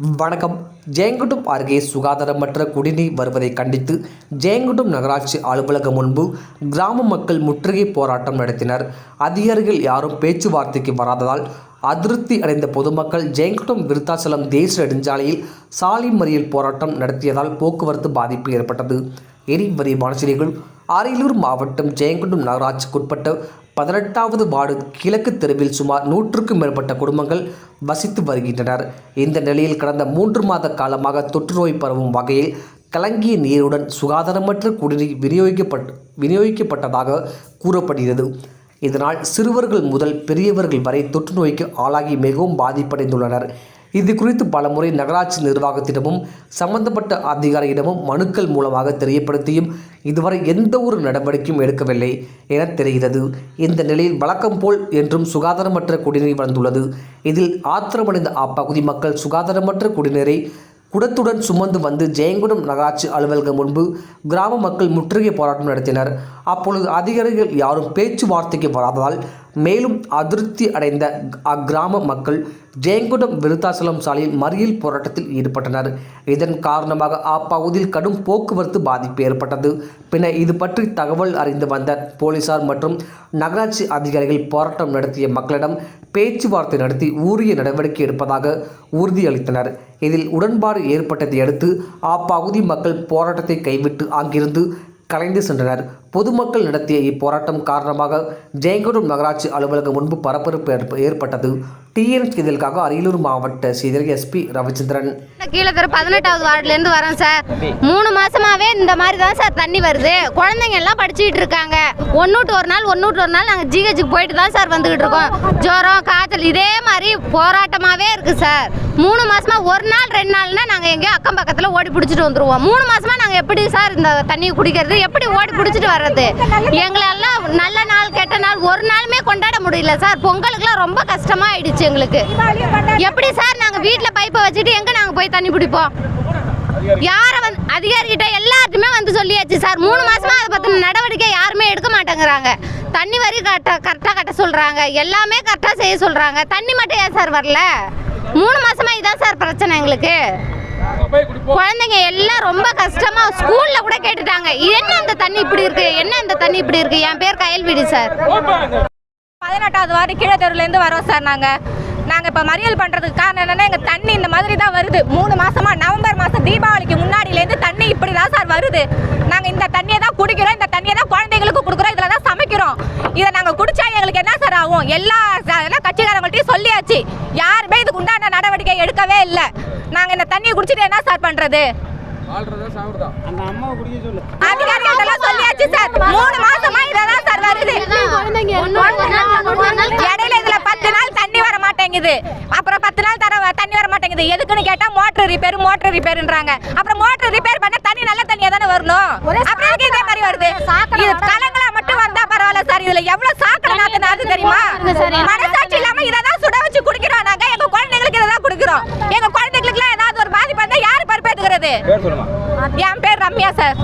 வணக்கம். ஜெயங்கொண்டம் அருகே சுகாதாரமற்ற குடிநீர் வருவதை கண்டித்து ஜெயங்கொண்டம் நகராட்சி அலுவலகம் முன்பு கிராம மக்கள் முற்றுகை போராட்டம் நடத்தினர். அதிகாரிகள் யாரும் பேச்சுவார்த்தைக்கு வராததால் அதிருப்தி அடைந்த பொதுமக்கள் ஜெயங்குட்டம் விருத்தாச்சலம் தேசிய நெடுஞ்சாலையில் சாலை மறியல் போராட்டம் நடத்தியதால் போக்குவரத்து பாதிப்பு ஏற்பட்டது. இனி விரிவான செய்திகள். அரியலூர் மாவட்டம் ஜெயங்குண்டம் நகராட்சிக்குட்பட்ட பதினெட்டாவது வார்டு கிழக்கு தெருவில் சுமார் நூற்றுக்கும் மேற்பட்ட குடும்பங்கள் வசித்து வருகின்றனர். இந்த நிலையில் கடந்த மூன்று மாத காலமாக தொற்றுநோய் பரவும் வகையில் கலங்கிய நீருடன் சுகாதாரமற்ற குடிநீர் விநியோகிக்கப்பட் விநியோகிக்கப்பட்டதாக கூறப்படுகிறது. இதனால் சிறுவர்கள் முதல் பெரியவர்கள் வரை தொற்று நோய்க்கு ஆளாகி மிகவும் பாதிப்படைந்துள்ளனர். இது குறித்து பலமுறை நகராட்சி நிர்வாகத்திடமும் சம்பந்தப்பட்ட அதிகாரியிடமும் மனுக்கள் மூலமாக தெரியப்படுத்தியும் இதுவரை எந்த ஒரு நடவடிக்கையும் எடுக்கவில்லை என தெரிகிறது. இந்த நிலையில் வழக்கம் போல் என்றும் சுகாதாரமற்ற குடிநீர் வந்துள்ளது இதில் ஆத்திரமடைந்த அப்பகுதி மக்கள் சுகாதாரமற்ற குடிநீரை குடத்துடன் சுமந்து வந்து ஜெயங்குடம் நகராட்சி அலுவலகம் முன்பு கிராம மக்கள் முற்றுகை போராட்டம் நடத்தினர். அப்பொழுது அதிகாரிகள் யாரும் பேச்சுவார்த்தைக்கு வராததால் மேலும் அதிருப்தி அடைந்த அக்கிராம மக்கள் ஜெயங்குடம் விருத்தாசலம் சாலையில் மறியல் போராட்டத்தில் ஈடுபட்டனர். இதன் காரணமாக அப்பகுதியில் கடும் போக்குவரத்து பாதிப்பு ஏற்பட்டது. பின்னர் இது பற்றி தகவல் அறிந்து வந்த போலீசார் மற்றும் நகராட்சி அதிகாரிகள் போராட்டம் நடத்திய மக்களிடம் பேச்சுவார்த்தை நடத்தி உரிய நடவடிக்கை எடுப்பதாக உறுதியளித்தனர். இதில் உடன்பாடு ஏற்பட்டதை அடுத்து அப்பகுதி மக்கள் போராட்டத்தை கைவிட்டு அங்கிருந்து கலைந்து சென்றனர். பொதுமக்கள் நடத்திய இப்போராட்டம் காரணமாக ஜெயங்கொண்டம் நகராட்சி அலுவலகம் முன்பு பரபரப்பு ஏற்ப- ஏற்பட்டது. டிஎன் செய்திகளுக்காக அரியலூர் மாவட்ட செய்தியாளர் எஸ்பி ரவிச்சந்திரன். கீழே தெரு பதினெட்டாவது வார்டுலேருந்து வரோம் சார். மூணு மாசமாவே இந்த மாதிரி தான் சார் தண்ணி வருது. குழந்தைங்க எல்லாம் படிச்சுக்கிட்டு இருக்காங்க. ஒன்றுட்டு ஒரு நாள் ஒன்றுட்டு ஒரு நாள் நாங்கள் ஜிஹெச்சுக்கு போயிட்டு தான் சார் வந்துக்கிட்டு இருக்கோம். ஜுரம் காய்ச்சல் இதே மாதிரி போராட்டமாகவே இருக்குது சார். மூணு மாசமா ஒரு நாள் ரெண்டு நாள்னா நாங்கள் எங்கேயோ அக்கம் பக்கத்தில் ஓடி பிடிச்சிட்டு வந்துருவோம். மூணு மாசமா நாங்கள் எப்படி சார் இந்த தண்ணியை குடிக்கிறது? எப்படி ஓடி பிடிச்சிட்டு வர்றது. எங்களெல்லாம் நல்ல நாள் கெட்ட நாள் ஒரு நாளுமே கொண்டாட முடியல சார். பொங்கலுக்குலாம் ரொம்ப கஷ்டமா ஆயிடுச்சு எங்களுக்கு. எப்படி சார் நாங்கள் வீட்டில் பைப்பை வச்சுட்டு எங்கே நாங்கள் போய் தண்ணி பிடிப்போம்? யாரை வந்து அதிகாரிகிட்ட எல்லாத்துமே வந்து சொல்லியாச்சு சார். மூணு மாசமா அதை பத்தின நடவடிக்கை யாருமே எடுக்க மாட்டேங்கிறாங்க. தண்ணி வரி கட்ட கரெக்டாக கட்ட சொல்கிறாங்க எல்லாமே கரெக்டாக செய்ய சொல்கிறாங்க தண்ணி மட்டும் ஏன் சார் வரல? மூணு மாசமா இதான் சார் பிரச்சனை எங்களுக்கு. குழந்தைங்க எல்லாம் ரொம்ப கஷ்டமா ஸ்கூல்ல கூட கேட்டுட்டாங்க. என்ன இந்த தண்ணி இப்படி இருக்கு? என்ன இந்த தண்ணி இப்படி இருக்கு? என் பேர் கயல்விடி சார். பதினெட்டாவது வார்டு கீழே தெருவுலேருந்து வரோம் சார் நாங்கள் நாங்கள் இப்போ மறியல் பண்ணுறதுக்கு காரணம் என்னென்னா எங்கள் தண்ணி இந்த மாதிரி தான் வருது. மூணு மாசமா நவம்பர் மாதம் தீபாவளிக்கு முன்னாடியிலேருந்து தண்ணி இப்படி தான் சார் வருது. நாங்கள் இந்த தண்ணியை தான் குடிக்கிறோம் இந்த தண்ணியை தான் குழந்தைங்களுக்கு கொடுக்குறோம் இதில் தான் சமைக்கிறோம். இதை நாங்கள் குடிச்சா எங்களுக்கு என்ன சார் ஆகும்? எல்லா கட்சிக்காரங்கள்ட்டையும் சொல்லியாச்சு. எடுக்கவே இல்லை. நாங்கள் இந்த தண்ணியை குடிச்சிட்டு என்ன சார் பண்ணுறது அதிகாரிகள் சொல்லியாச்சு சார் மூணு மாசமா சார் வருது. இடையில இதுல பத்து நாள் தண்ணி வர மாட்டேங்குது. அப்புறம் பத்து நாள் தர தண்ணி வர மாட்டேங்குது. எதுக்குன்னு கேட்டா மோட்டர் ரிப்பேர் மோட்டர் ரிப்பேர்ன்றாங்க அப்புறம் மோட்டர் ரிப்பேர் பண்ணா தண்ணி நல்ல தண்ணியா தானே வரணும்? அப்புறம் இதே மாதிரி வருது? இது கலங்களா மட்டும் வந்தா பரவாயில்ல சார் இதுல எவ்வளவு சாக்கடை நாத்து அது தெரியுமா? மனசாட்சி இல்லாம இதை தான் சுட வச்சு குடிக்கிறோம் நாங்க எங்க குடிக்கிறோம் எங்க குழந்தைங்களுக்கு ஏதாவது ஒரு பாதிப்பு வந்தா யாரு பொறுப்பேற்றுக்கிறது என் பேர் ரம்யா சார்.